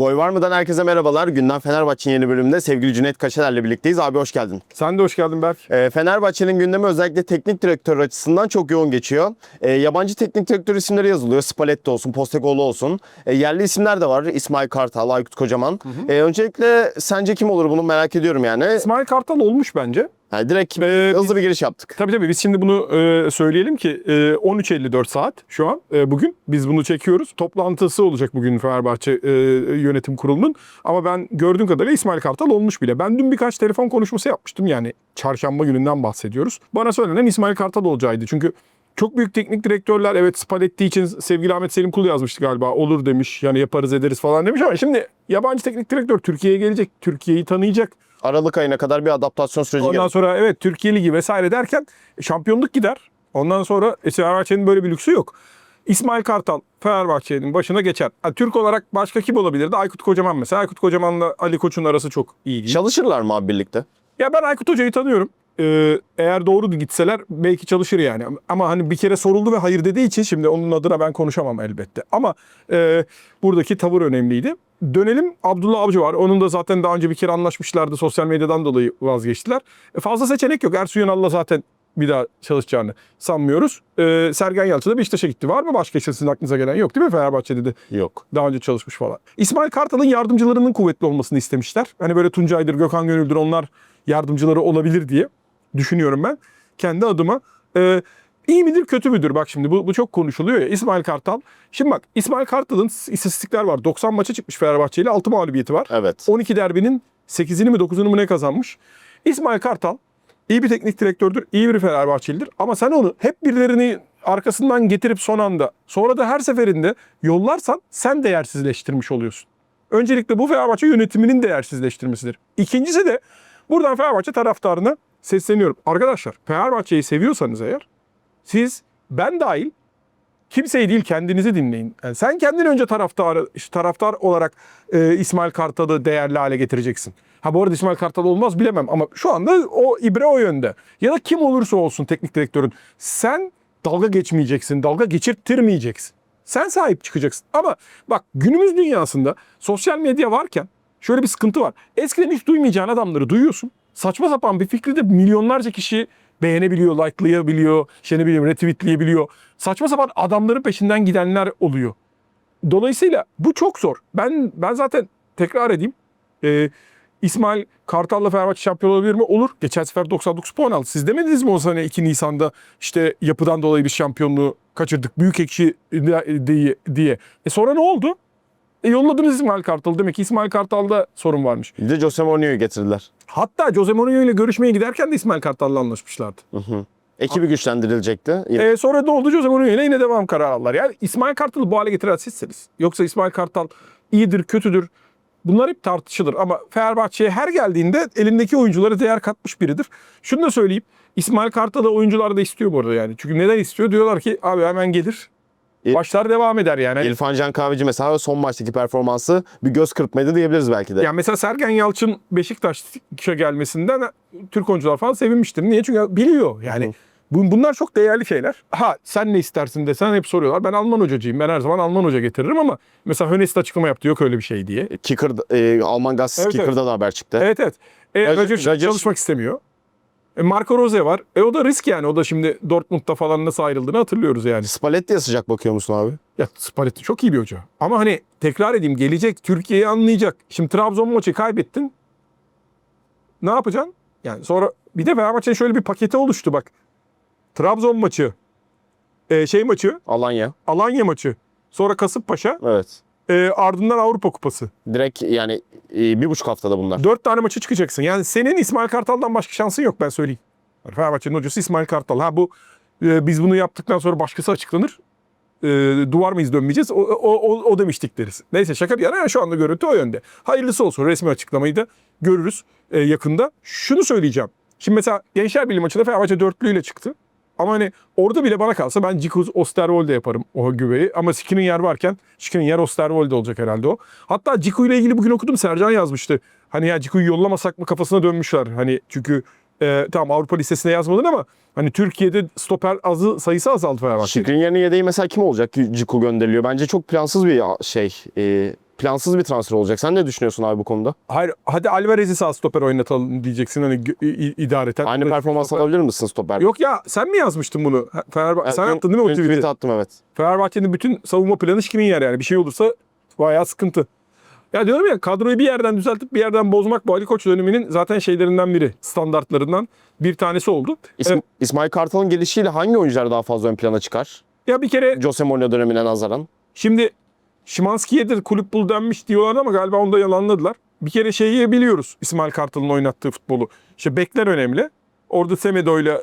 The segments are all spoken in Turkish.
Gol var mıdan herkese merhabalar. Gündem Fenerbahçe'nin yeni bölümünde sevgili Cüneyt Kaşeler'le birlikteyiz. Abi hoş geldin. Sen de hoş geldin Berk. Ee, Fenerbahçe'nin gündemi özellikle teknik direktör açısından çok yoğun geçiyor. Ee, yabancı teknik direktör isimleri yazılıyor. Spalletti olsun, Postecoglou olsun. Ee, yerli isimler de var. İsmail Kartal, Aykut Kocaman. Ee, öncelikle sence kim olur bunu merak ediyorum yani. İsmail Kartal olmuş bence. Yani direkt Ee, hızlı bir giriş yaptık. Tabii tabii biz şimdi bunu e, söyleyelim ki e, 13.54 saat şu an e, bugün biz bunu çekiyoruz. Toplantısı olacak bugün Fenerbahçe e, yönetim kurulunun. Ama ben gördüğüm kadarıyla İsmail Kartal olmuş bile. Ben dün birkaç telefon konuşması yapmıştım yani çarşamba gününden bahsediyoruz. Bana söylenen İsmail Kartal olacağıydı. Çünkü çok büyük teknik direktörler evet Spalletti için sevgili Ahmet Selim Kul yazmıştı galiba. Olur demiş yani yaparız ederiz falan demiş ama şimdi yabancı teknik direktör Türkiye'ye gelecek. Türkiye'yi tanıyacak. Aralık ayına kadar bir adaptasyon süreci Ondan gelecek. sonra evet Türkiye Ligi vesaire derken şampiyonluk gider. Ondan sonra e, Fenerbahçe'nin böyle bir lüksü yok. İsmail Kartal Fenerbahçe'nin başına geçer. Ha, Türk olarak başka kim olabilirdi? Aykut Kocaman mesela. Aykut Kocaman'la Ali Koç'un arası çok iyi değil. Çalışırlar mı abi birlikte? Ya ben Aykut Hoca'yı tanıyorum. Ee, eğer doğru gitseler belki çalışır yani. Ama hani bir kere soruldu ve hayır dediği için şimdi onun adına ben konuşamam elbette. Ama e, buradaki tavır önemliydi. Dönelim Abdullah Avcı var. Onun da zaten daha önce bir kere anlaşmışlardı. Sosyal medyadan dolayı vazgeçtiler. E, fazla seçenek yok. Ersun Yanal'la zaten bir daha çalışacağını sanmıyoruz. Ee, Sergen Yalçın da Beşiktaş'a gitti. Var mı başka sizin aklınıza gelen? Yok değil mi Fenerbahçe'de de? Yok. Daha önce çalışmış falan. İsmail Kartal'ın yardımcılarının kuvvetli olmasını istemişler. Hani böyle Tuncay'dır, Gökhan Gönül'dür onlar yardımcıları olabilir diye düşünüyorum ben. Kendi adıma. Ee, iyi midir kötü müdür? Bak şimdi bu, bu çok konuşuluyor ya. İsmail Kartal. Şimdi bak İsmail Kartal'ın istatistikler var. 90 maça çıkmış Fenerbahçe ile 6 mağlubiyeti var. Evet. 12 derbinin 8'ini mi 9'unu mu ne kazanmış? İsmail Kartal iyi bir teknik direktördür, iyi bir Fenerbahçelidir. Ama sen onu hep birilerini arkasından getirip son anda sonra da her seferinde yollarsan sen değersizleştirmiş oluyorsun. Öncelikle bu Fenerbahçe yönetiminin değersizleştirmesidir. İkincisi de buradan Fenerbahçe taraftarına sesleniyorum. Arkadaşlar Fenerbahçe'yi seviyorsanız eğer siz ben dahil kimseyi değil kendinizi dinleyin. Yani sen kendin önce taraftar taraftar olarak e, İsmail Kartal'ı değerli hale getireceksin. Ha bu arada İsmail Kartal olmaz bilemem ama şu anda o ibre o yönde. Ya da kim olursa olsun teknik direktörün sen dalga geçmeyeceksin, dalga geçirttirmeyeceksin. Sen sahip çıkacaksın. Ama bak günümüz dünyasında sosyal medya varken şöyle bir sıkıntı var. Eskiden hiç duymayacağın adamları duyuyorsun. Saçma sapan bir fikri de milyonlarca kişi beğenebiliyor, likelayabiliyor, işte ne bileyim retweetleyebiliyor. Saçma sapan adamların peşinden gidenler oluyor. Dolayısıyla bu çok zor. Ben ben zaten tekrar edeyim. Ee, İsmail Kartal'la Fenerbahçe şampiyon olabilir mi? Olur. Geçen sefer 99 puan aldı. Siz demediniz mi o sene 2 Nisan'da işte yapıdan dolayı bir şampiyonluğu kaçırdık. Büyük ekşi diye. diye. E sonra ne oldu? E yolladınız İsmail Kartal'ı. Demek ki İsmail Kartal'da sorun varmış. Bir de Jose Mourinho'yu getirdiler. Hatta Jose Mourinho ile görüşmeye giderken de İsmail Kartal'la anlaşmışlardı. Ekibi güçlendirilecekti. E, sonra ne oldu? Jose Mourinho ile yine devam kararı aldılar. Yani İsmail Kartal'ı bu hale getiren sizsiniz. Yoksa İsmail Kartal iyidir, kötüdür. Bunlar hep tartışılır ama Fenerbahçe'ye her geldiğinde elindeki oyunculara değer katmış biridir. Şunu da söyleyeyim. İsmail Kartal'ı oyuncular da istiyor bu arada yani. Çünkü neden istiyor? Diyorlar ki abi hemen gelir. Başlar devam eder yani. İrfan Can Kahveci mesela son maçtaki performansı bir göz kırpmaydı diyebiliriz belki de. Yani mesela Sergen Yalçın Beşiktaş'a gelmesinden Türk oyuncular falan sevinmiştir. Niye? Çünkü biliyor yani. Bu- Bunlar çok değerli şeyler. Ha sen ne istersin desen hep soruyorlar. Ben Alman hocacıyım. Ben her zaman Alman hoca getiririm ama mesela Hönes açıklama yaptı. Yok öyle bir şey diye. Kicker, e, Alman Gaz Evet, Kicker'da da haber çıktı. Evet evet. E, Roger Roger- çalışmak istemiyor. E, Marco Rose var. E o da risk yani. O da şimdi Dortmund'da falan nasıl ayrıldığını hatırlıyoruz yani. Spalletti'ye sıcak bakıyor musun abi? Ya Spalletti çok iyi bir hoca. Ama hani tekrar edeyim gelecek Türkiye'yi anlayacak. Şimdi Trabzon maçı kaybettin. Ne yapacaksın? Yani sonra bir de Fenerbahçe'nin şöyle bir paketi oluştu bak. Trabzon maçı, e, şey maçı, Alanya. Alanya maçı, sonra Kasımpaşa, Evet. E, ardından Avrupa Kupası. Direkt yani e, bir buçuk haftada bunlar. Dört tane maçı çıkacaksın. Yani senin İsmail Kartal'dan başka şansın yok ben söyleyeyim. Fenerbahçe'nin hocası İsmail Kartal. Ha bu e, biz bunu yaptıktan sonra başkası açıklanır. E, duvar mıyız dönmeyeceğiz? O, o, o, o demiştik deriz. Neyse şaka bir yana yani şu anda görüntü o yönde. Hayırlısı olsun resmi açıklamayı da görürüz e, yakında. Şunu söyleyeceğim. Şimdi mesela Gençler Birliği maçında Fenerbahçe dörtlüyle çıktı. Ama hani orada bile bana kalsa ben Ciku Osterwolde yaparım o güveyi. Ama Skriniar yer varken Skriniar Osterwolde olacak herhalde o. Hatta Ciku ile ilgili bugün okudum Sercan yazmıştı. Hani ya Ciku'yu yollamasak mı kafasına dönmüşler. Hani çünkü e, tamam Avrupa listesine yazmadın ama hani Türkiye'de stoper azı sayısı azaldı Fenerbahçe. Şikrin yerine yedeği mesela kim olacak? Ciku gönderiliyor. Bence çok plansız bir şey. E, plansız bir transfer olacak. Sen ne düşünüyorsun abi bu konuda? Hayır hadi Alvarez'i sağ stoper oynatalım diyeceksin hani idareten. Aynı performans Stoper- alabilir misin stoper? Yok ya sen mi yazmıştın bunu? Fenerbahçe Evet, sen dün- yaptın değil mi o tweet'i? tweet attım evet. Fenerbahçe'nin bütün savunma planı şikimin yer yani. Bir şey olursa bayağı sıkıntı. Ya diyorum ya kadroyu bir yerden düzeltip bir yerden bozmak bu Ali Koç döneminin zaten şeylerinden biri. Standartlarından bir tanesi oldu. İsm- Evet. İsmail Kartal'ın gelişiyle hangi oyuncular daha fazla ön plana çıkar? Ya bir kere Jose Mourinho dönemine nazaran. Şimdi Şimanski'ye de kulüp bul denmiş diyorlar ama galiba onu da yalanladılar. Bir kere şeyi biliyoruz İsmail Kartal'ın oynattığı futbolu. İşte bekler önemli. Orada Semedo'yla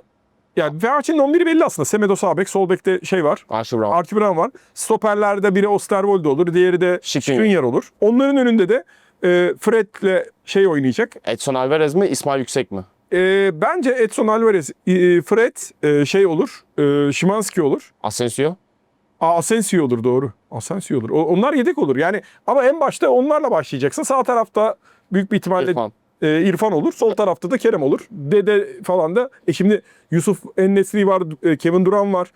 yani Fenerbahçe'nin 11'i belli aslında. Semedo sağ bek, sol bekte şey var. Archie Brown. Archie Brown var. Stoperlerde biri Osterwolde olur, diğeri de. Skriniar olur. Onların önünde de e, Fred'le şey oynayacak. Edson Alvarez mi İsmail Yüksek mi? E, bence Edson Alvarez, e, Fred e, şey olur, e, Şimanski olur. Asensio? Aa, Asensio olur doğru. Asensio olur. O- onlar yedek olur. Yani ama en başta onlarla başlayacaksın. Sağ tarafta büyük bir ihtimalle İrfan. e, İrfan olur. Sol tarafta da Kerem olur. Dede falan da. E şimdi Yusuf Ennesri var, e, Kevin Durant var.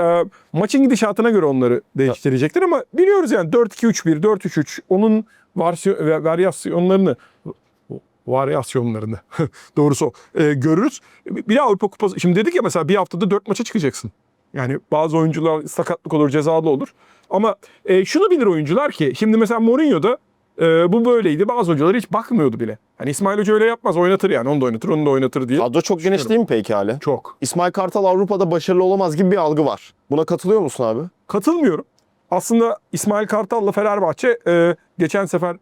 E, maçın gidişatına göre onları değiştirecektir ama biliyoruz yani 4-2-3-1, 4-3-3 onun varsiyon, varyasyonlarını varyasyonlarını doğrusu e, görürüz. Bir de Avrupa Kupası şimdi dedik ya mesela bir haftada 4 maça çıkacaksın. Yani bazı oyuncular sakatlık olur, cezalı olur. Ama e, şunu bilir oyuncular ki şimdi mesela Mourinho'da e, bu böyleydi. Bazı oyuncular hiç bakmıyordu bile. Hani İsmail Hoca öyle yapmaz. Oynatır yani. Onu da oynatır, onu da oynatır diye. Kadro çok geniş değil mi peki hali? Çok. İsmail Kartal Avrupa'da başarılı olamaz gibi bir algı var. Buna katılıyor musun abi? Katılmıyorum. Aslında İsmail Kartal'la Fenerbahçe e, geçen sefer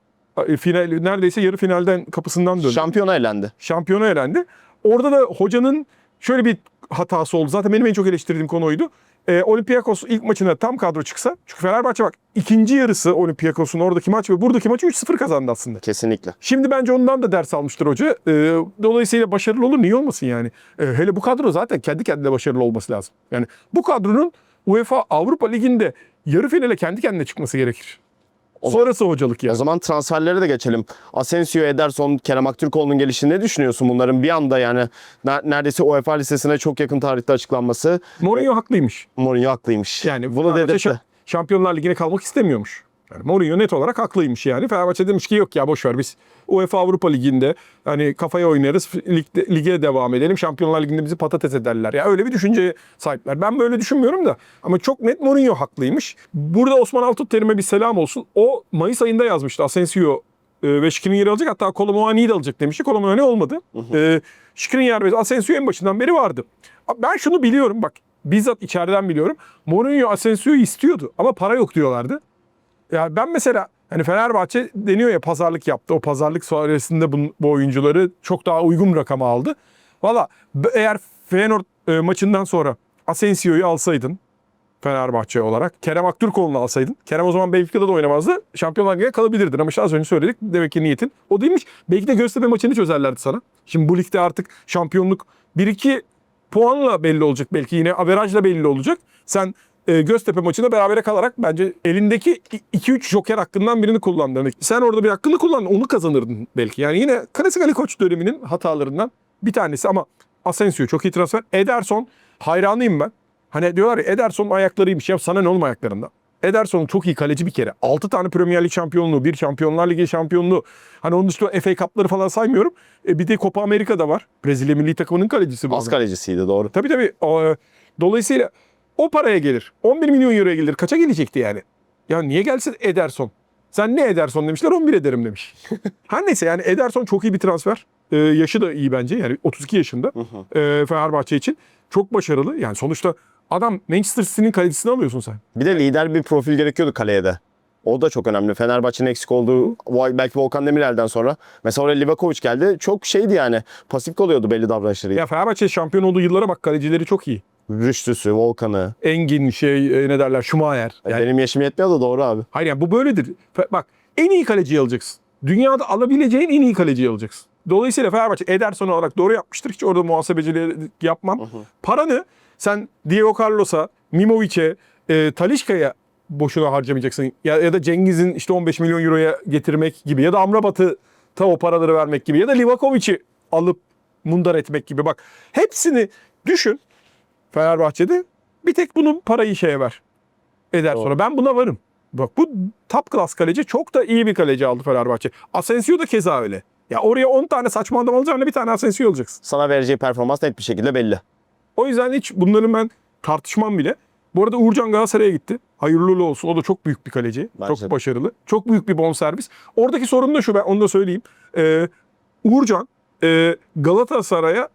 e, final neredeyse yarı finalden kapısından döndü. Şampiyona elendi. şampiyona elendi. Orada da hocanın şöyle bir hatası oldu. Zaten benim en çok eleştirdiğim konu oydu. Ee, Olympiakos ilk maçına tam kadro çıksa. Çünkü Fenerbahçe bak ikinci yarısı Olympiakos'un oradaki maç ve buradaki maçı 3-0 kazandı aslında. Kesinlikle. Şimdi bence ondan da ders almıştır hoca. Ee, dolayısıyla başarılı olur. Niye olmasın yani? Ee, hele bu kadro zaten kendi kendine başarılı olması lazım. Yani bu kadronun UEFA Avrupa Ligi'nde yarı finale kendi kendine çıkması gerekir. Sonrası hocalık O ya. zaman transferlere de geçelim. Asensio, Ederson, Kerem Aktürkoğlu'nun gelişini ne düşünüyorsun bunların? Bir anda yani ne- neredeyse UEFA listesine çok yakın tarihte açıklanması. Mourinho haklıymış. Mourinho haklıymış. Yani bunu şa- Şampiyonlar Ligi'ne kalmak istemiyormuş. Yani Mourinho net olarak haklıymış yani. Fenerbahçe demiş ki yok ya boş ver biz UEFA Avrupa Ligi'nde hani kafaya oynarız ligde, lige devam edelim. Şampiyonlar Ligi'nde bizi patates ederler. Ya öyle bir düşünceye sahipler. Ben böyle düşünmüyorum da ama çok net Mourinho haklıymış. Burada Osman Altutterim'e bir selam olsun. O Mayıs ayında yazmıştı Asensio e, ve Skriniar'ı alacak. Hatta Kolomuani'yi de alacak demişti. Kolomuani olmadı. E, Skriniar ve Asensio en başından beri vardı. Ben şunu biliyorum bak bizzat içeriden biliyorum. Mourinho Asensio'yu istiyordu ama para yok diyorlardı. Ya ben mesela hani Fenerbahçe deniyor ya pazarlık yaptı. O pazarlık sonrasında bu, bu oyuncuları çok daha uygun rakama aldı. Valla eğer Feyenoord e, maçından sonra Asensio'yu alsaydın Fenerbahçe olarak Kerem Aktürkoğlu'nu alsaydın. Kerem o zaman Benfica'da da oynamazdı. Şampiyonlar Ligi'ne kalabilirdin ama işte az önce söyledik. Demek ki niyetin o değilmiş. Belki de Göztepe maçını çözerlerdi sana. Şimdi bu ligde artık şampiyonluk 1-2 puanla belli olacak. Belki yine averajla belli olacak. Sen e, Göztepe maçında berabere kalarak bence elindeki 2-3 joker hakkından birini kullandın. Sen orada bir hakkını kullandın. Onu kazanırdın belki. Yani yine klasik Ali Koç döneminin hatalarından bir tanesi ama Asensio çok iyi transfer. Ederson hayranıyım ben. Hani diyorlar ya Ederson'un ayaklarıymış. Ya sana ne oğlum ayaklarında? Ederson çok iyi kaleci bir kere. 6 tane Premier Lig şampiyonluğu, bir Şampiyonlar Ligi şampiyonluğu. Hani onun dışında FA Cup'ları falan saymıyorum. E, bir de Copa Amerika'da var. Brezilya milli takımının kalecisi adam. kalecisiydi doğru. Tabii tabii. E, dolayısıyla o paraya gelir. 11 milyon euroya gelir. Kaça gelecekti yani? Ya niye gelsin Ederson? Sen ne Ederson demişler 11 ederim demiş. Her neyse yani Ederson çok iyi bir transfer. Ee, yaşı da iyi bence yani 32 yaşında ee, Fenerbahçe için. Çok başarılı. Yani sonuçta adam Manchester City'nin kalecisini alıyorsun sen. Bir de lider bir profil gerekiyordu kaleye de. O da çok önemli. Fenerbahçe'nin eksik olduğu belki Volkan Demirel'den sonra. Mesela oraya Livakovic geldi. Çok şeydi yani. Pasif kalıyordu belli davranışları. Ya Fenerbahçe şampiyon olduğu yıllara bak kalecileri çok iyi. Rüştüsü, Volkan'ı. Engin şey e, ne derler Schumacher. Yani Benim yaşım yetmiyor da doğru abi. Hayır yani bu böyledir. Fe- Bak en iyi kaleciyi alacaksın. Dünyada alabileceğin en iyi kaleciyi alacaksın. Dolayısıyla Fenerbahçe Ederson olarak doğru yapmıştır. Hiç orada muhasebeciliği yapmam. Paranı sen Diego Carlos'a, Mimovic'e, e, Talişka'ya boşuna harcamayacaksın. Ya, ya da Cengiz'in işte 15 milyon euroya getirmek gibi ya da Amrabat'ı ta o paraları vermek gibi ya da Livakovic'i alıp mundar etmek gibi. Bak hepsini düşün Fenerbahçe'de bir tek bunun parayı şeye ver. Ederson'a. Ben buna varım. Bak bu top class kaleci çok da iyi bir kaleci aldı Fenerbahçe. Asensio da keza öyle. Ya oraya 10 tane saçma adam alacağına bir tane Asensio alacaksın. Sana vereceği performans net bir şekilde belli. O yüzden hiç bunların ben tartışmam bile. Bu arada Uğurcan Galatasaray'a gitti. Hayırlı olsun. O da çok büyük bir kaleci. Bence çok de. başarılı. Çok büyük bir bonservis. Oradaki sorun da şu ben onu da söyleyeyim. Ee, Uğurcan e, Galatasaray'a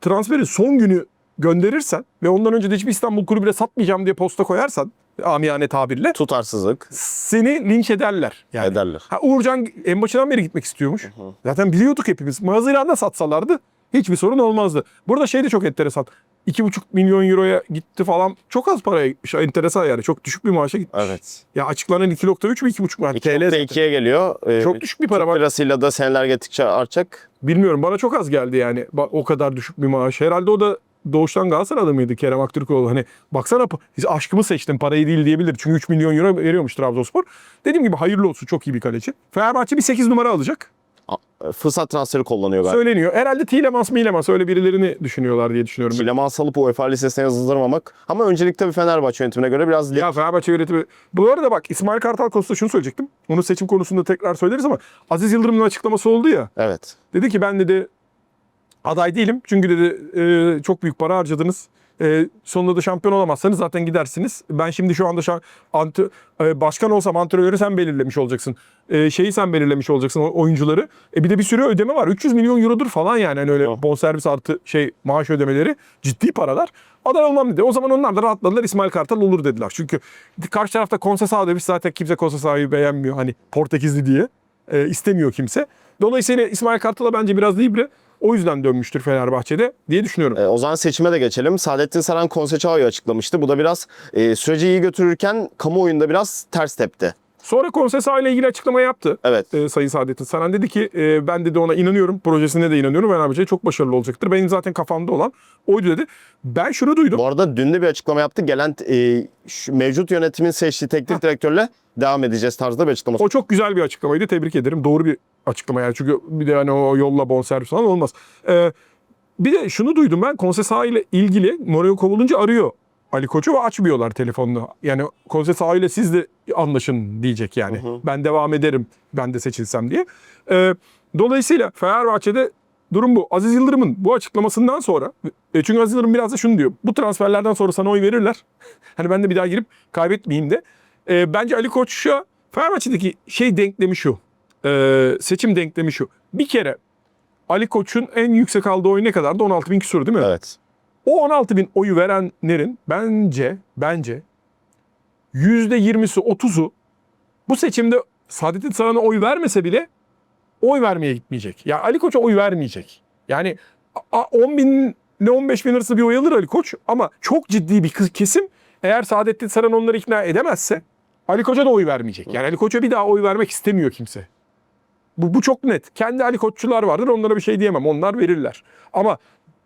transferin son günü gönderirsen ve ondan önce de hiçbir İstanbul kulübüne satmayacağım diye posta koyarsan amiyane tabirle Tutarsızlık seni linç ederler. Yani. ederler. Ha, Uğurcan en başından beri gitmek istiyormuş. Zaten biliyorduk hepimiz. Haziran'da satsalardı hiçbir sorun olmazdı. Burada şey de çok enteresan. 2,5 milyon euroya gitti falan. Çok az paraya gitmiş. Enteresan yani. Çok düşük bir maaşa gitmiş. Evet. Ya açıklanan 2.3 mi 2,5 mu? Yani TL zaten. 2.2'ye geliyor. Ee, Çok düşük bir para Türk lirasıyla da seneler geçtikçe artacak. Bilmiyorum bana çok az geldi yani. O kadar düşük bir maaş. Herhalde o da doğuştan Galatasaray adamıydı Kerem Aktürkoğlu. Hani baksana aşkımı seçtim parayı değil diyebilir. Çünkü 3 milyon euro veriyormuş Trabzonspor. Dediğim gibi hayırlı olsun çok iyi bir kaleci. Fenerbahçe bir 8 numara alacak. A- Fırsat transferi kullanıyor galiba. Söyleniyor. Herhalde Tielemans Milemans öyle birilerini düşünüyorlar diye düşünüyorum. Tilemans alıp UEFA listesine yazdırmamak. Ama öncelikle bir Fenerbahçe yönetimine göre biraz Ya Fenerbahçe yönetimi... Bu arada bak İsmail Kartal konusunda şunu söyleyecektim. Onu seçim konusunda tekrar söyleriz ama Aziz Yıldırım'ın açıklaması oldu ya. Evet. Dedi ki ben dedi aday değilim. Çünkü dedi e, çok büyük para harcadınız. E, sonunda da şampiyon olamazsanız zaten gidersiniz. Ben şimdi şu anda şa- antı, e, başkan olsam antrenörü sen belirlemiş olacaksın. E, şeyi sen belirlemiş olacaksın oyuncuları. E, bir de bir sürü ödeme var. 300 milyon eurodur falan yani. Hani öyle Oh. bonservis artı şey maaş ödemeleri ciddi paralar. Aday olmam dedi. O zaman onlar da rahatladılar. İsmail Kartal olur dediler. Çünkü karşı tarafta Konsesao demiş zaten kimse Konsesao'yu beğenmiyor. Hani Portekizli diye. E, istemiyor kimse. Dolayısıyla İsmail Kartal'a bence biraz libre. O yüzden dönmüştür Fenerbahçe'de diye düşünüyorum. E, o zaman seçime de geçelim. Saadettin Saran Konseçao'yu açıklamıştı. Bu da biraz e, süreci iyi götürürken kamuoyunda biraz ters tepti. Sonra Konsesao ile ilgili açıklama yaptı. Evet. E, Sayın Saadettin Saran dedi ki e, ben dedi ona inanıyorum. Projesine de inanıyorum. Fenerbahçe çok başarılı olacaktır. Benim zaten kafamda olan oydu dedi. Ben şunu duydum. Bu arada dün de bir açıklama yaptı. Gelen e, şu mevcut yönetimin seçtiği teknik direktörle devam edeceğiz tarzda bir açıklaması. O çok güzel bir açıklamaydı. Tebrik ederim. Doğru bir açıklama yani. Çünkü bir de hani o yolla bonservis falan olmaz. Ee, bir de şunu duydum ben. Konsesao ile ilgili Mourinho kovulunca arıyor Ali Koç'u ve açmıyorlar telefonunu. Yani Konsesao ile siz de anlaşın diyecek yani. Ben devam ederim ben de seçilsem diye. Ee, dolayısıyla Fenerbahçe'de durum bu. Aziz Yıldırım'ın bu açıklamasından sonra e, çünkü Aziz Yıldırım biraz da şunu diyor. Bu transferlerden sonra sana oy verirler. hani ben de bir daha girip kaybetmeyeyim de. Ee, bence Ali Koç'a Fenerbahçe'deki şey denklemi şu. Ee, seçim denklemi şu. Bir kere Ali Koç'un en yüksek aldığı oy ne kadardı? 16 bin küsur değil mi? Evet. O 16 bin oyu verenlerin bence bence %20'si 30'u bu seçimde Saadettin Saran'a oy vermese bile oy vermeye gitmeyecek. Ya Ali Koç'a oy vermeyecek. Yani a- a- 10 bin ile 15 bin arası bir oy alır Ali Koç ama çok ciddi bir kesim eğer Saadettin Saran onları ikna edemezse Ali Koç'a da oy vermeyecek. Yani Ali Koç'a bir daha oy vermek istemiyor kimse. Bu, bu çok net. Kendi Ali Koççular vardır onlara bir şey diyemem. Onlar verirler. Ama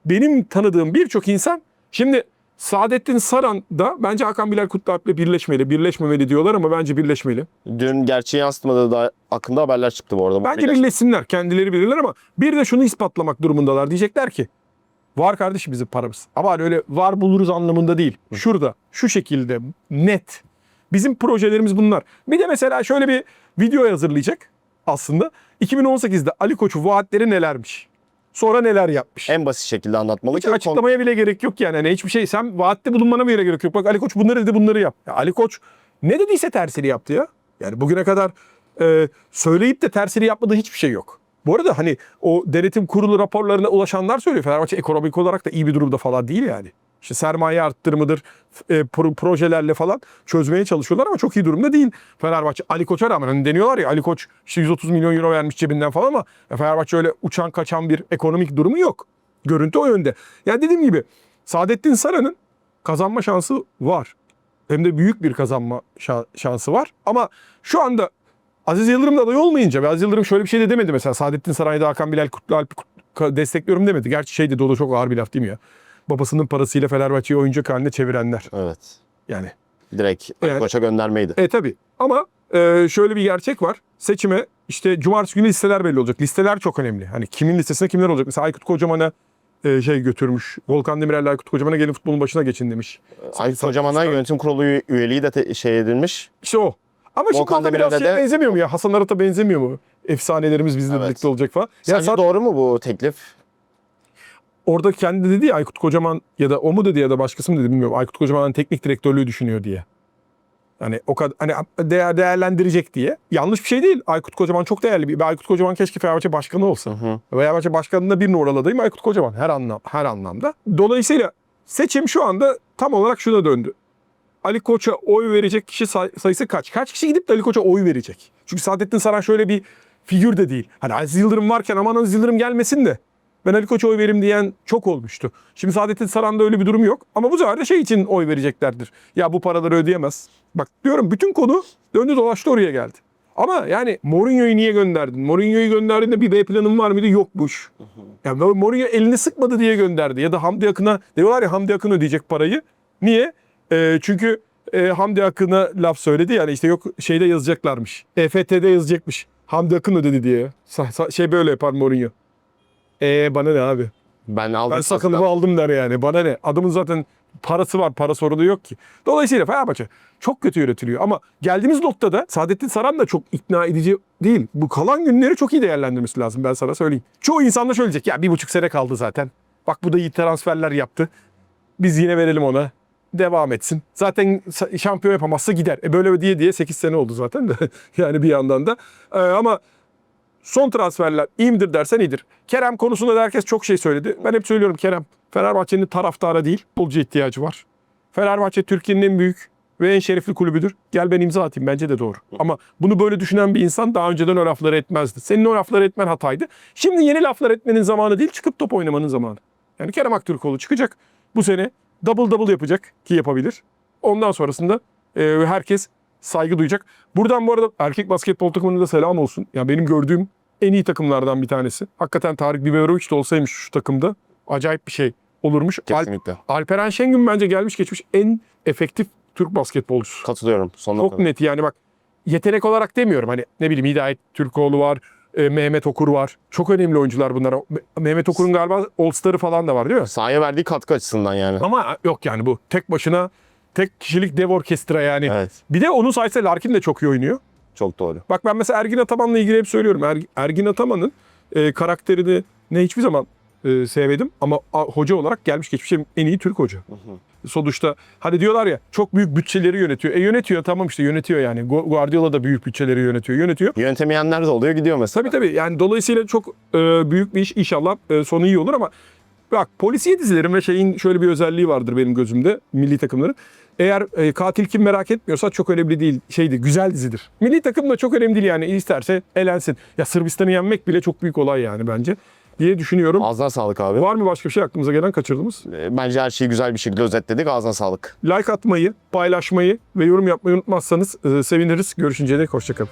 benim tanıdığım birçok insan şimdi Saadettin Saran da bence Hakan Bilal Kutlualp'le birleşmeli. Birleşmemeli diyorlar ama bence birleşmeli. Dün gerçeği yansıtmadığı da hakkında haberler çıktı bu arada. Bence birleşsinler. Kendileri bilirler ama bir de şunu ispatlamak durumundalar. Diyecekler ki var kardeşim bizim paramız. Ama hani öyle var buluruz anlamında değil. Şurada şu şekilde net. Bizim projelerimiz bunlar. Bir de mesela şöyle bir video hazırlayacak aslında. 2018'de Ali Koç'un vaatleri nelermiş? Sonra neler yapmış? En basit şekilde anlatmalı Hiç ki açıklamaya bile gerek yok yani. Hani hiçbir şey sen vaatte bulunmana bile gerek yok. Bak Ali Koç bunları dedi bunları yap. Ya Ali Koç ne dediyse tersini yaptı ya. Yani bugüne kadar e, söyleyip de tersini yapmadığı hiçbir şey yok. Bu arada hani o denetim kurulu raporlarına ulaşanlar söylüyor. Fenerbahçe ekonomik olarak da iyi bir durumda falan değil yani. İşte sermaye arttırımıdır, e, pro- projelerle falan çözmeye çalışıyorlar ama çok iyi durumda değil. Fenerbahçe Ali Koç'a rağmen hani deniyorlar ya Ali Koç işte 130 milyon euro vermiş cebinden falan ama Fenerbahçe öyle uçan kaçan bir ekonomik durumu yok. Görüntü o yönde. Yani dediğim gibi Saadettin Saran'ın kazanma şansı var. Hem de büyük bir kazanma şa- şansı var. Ama şu anda Aziz Yıldırım da aday olmayınca ve Aziz Yıldırım şöyle bir şey de demedi mesela. Saadettin Saray'da Hakan Bilal Kutlualp'i kut- destekliyorum demedi. Gerçi şey dedi o da çok ağır bir laf değil mi ya? Babasının parasıyla Fenerbahçe'yi oyuncak haline çevirenler. Evet. Yani Direkt Evet. koça göndermeydi. e tabi ama e, şöyle bir gerçek var. Seçime işte cumartesi günü listeler belli olacak. Listeler çok önemli. Hani kimin listesine kimler olacak? Mesela Aykut Kocaman'a e, şey götürmüş. Volkan Demirel Aykut Kocaman'a gelin futbolun başına geçin demiş. Aykut Kocaman'a yönetim kurulu üye- üyeliği de te- şey edilmiş. İşte o. Ama şimdi Volkan orada biraz Demirel'e şey de- benzemiyor mu ya? Hasan Arat'a benzemiyor mu? Efsanelerimiz bizle Evet. birlikte olacak falan. Ya Sence zaten doğru mu bu teklif? Orada kendi dedi ya Aykut Kocaman ya da o mu dedi ya da başkası mı dedi bilmiyorum. Aykut Kocaman'ın teknik direktörlüğü düşünüyor diye. Yani o kadar hani değer, değerlendirecek diye. Yanlış bir şey değil. Aykut Kocaman çok değerli bir. Aykut Kocaman keşke Fenerbahçe başkanı olsa. hı. Fenerbahçe başkanında bir numaralı adayım Aykut Kocaman her anlam her anlamda. Dolayısıyla seçim şu anda tam olarak şuna döndü. Ali Koç'a oy verecek kişi say- sayısı kaç? Kaç kişi gidip de Ali Koç'a oy verecek? Çünkü Saadettin Saran şöyle bir figür de değil. Hani Aziz Yıldırım varken aman Aziz Yıldırım gelmesin de ben Ali Koç'a oy verim diyen çok olmuştu. Şimdi Saadettin Saran'da öyle bir durum yok. Ama bu sefer de şey için oy vereceklerdir. Ya bu paraları ödeyemez. Bak diyorum bütün konu döndü dolaştı oraya geldi. Ama yani Mourinho'yu niye gönderdin? Mourinho'yu gönderdiğinde bir B planın var mıydı? Yokmuş. Ya Mourinho elini sıkmadı diye gönderdi. Ya da Hamdi Akın'a diyorlar ya Hamdi Akın ödeyecek parayı. Niye? Ee, çünkü e, Hamdi Akın'a laf söyledi yani işte yok şeyde yazacaklarmış. EFT'de yazacakmış. Hamdi Akın ödedi diye. Şey böyle yapar Mourinho. E bana ne abi? Ben aldım. Ben sakınımı aldım der yani. Bana ne? Adamın zaten parası var. Para sorunu yok ki. Dolayısıyla Fenerbahçe çok kötü yönetiliyor. Ama geldiğimiz noktada Saadettin Saran da çok ikna edici değil. Bu kalan günleri çok iyi değerlendirmesi lazım ben sana söyleyeyim. Çoğu insan da şöyle diyecek. Ya bir buçuk sene kaldı zaten. Bak bu da iyi transferler yaptı. Biz yine verelim ona. Devam etsin. Zaten şampiyon yapamazsa gider. E böyle diye diye 8 sene oldu zaten de. yani bir yandan da. Ee, ama son transferler iyi midir dersen iyidir. Kerem konusunda da herkes çok şey söyledi. Ben hep söylüyorum Kerem Fenerbahçe'nin taraftara değil futbolcu ihtiyacı var. Fenerbahçe Türkiye'nin en büyük ve en şerefli kulübüdür. Gel ben imza atayım bence de doğru. Ama bunu böyle düşünen bir insan daha önceden o lafları etmezdi. Senin o lafları etmen hataydı. Şimdi yeni laflar etmenin zamanı değil çıkıp top oynamanın zamanı. Yani Kerem Aktürkoğlu çıkacak bu sene double double yapacak ki yapabilir. Ondan sonrasında e, herkes saygı duyacak. Buradan bu arada erkek basketbol takımına da selam olsun. Ya benim gördüğüm en iyi takımlardan bir tanesi. Hakikaten Tarık Biberovic de olsaymış şu takımda acayip bir şey olurmuş. Alp, Kesinlikle. Alperen Şengün bence gelmiş geçmiş en efektif Türk basketbolcusu. Katılıyorum. Sonuna Çok kadar. net yani bak yetenek olarak demiyorum hani ne bileyim Hidayet Türkoğlu var, e, Mehmet Okur var. Çok önemli oyuncular bunlar. Me- Mehmet Okur'un galiba All-Star'ı falan da var değil mi? Sahaya verdiği katkı açısından yani. Ama yok yani bu tek başına tek kişilik dev orkestra yani. Evet. Bir de onun sayesinde Larkin de çok iyi oynuyor. Çok doğru. Bak ben mesela Ergin Ataman'la ilgili hep söylüyorum. Er- Ergin Ataman'ın e, karakterini ne hiçbir zaman e, sevmedim ama a- hoca olarak gelmiş geçmiş en iyi Türk hoca. Sonuçta hani diyorlar ya çok büyük bütçeleri yönetiyor. E yönetiyor tamam işte yönetiyor yani. Gu- Guardiola da büyük bütçeleri yönetiyor. Yönetiyor. Yönetemeyenler de oluyor gidiyor mesela. Tabii tabii yani dolayısıyla çok e, büyük bir iş inşallah e, sonu iyi olur ama bak polisiye dizilerin ve şeyin şöyle bir özelliği vardır benim gözümde milli takımların. Eğer e, katil kim merak etmiyorsa çok önemli değil. Şeydi güzel dizidir. Milli takım da çok önemli değil yani isterse elensin. Ya Sırbistan'ı yenmek bile çok büyük olay yani bence diye düşünüyorum. Ağzına sağlık abi. Var mı başka bir şey aklımıza gelen kaçırdığımız? Ee, Bence her şeyi güzel bir şekilde özetledik. Ağzına sağlık. Like atmayı, paylaşmayı ve yorum yapmayı unutmazsanız e, seviniriz. Görüşünceye dek hoşçakalın.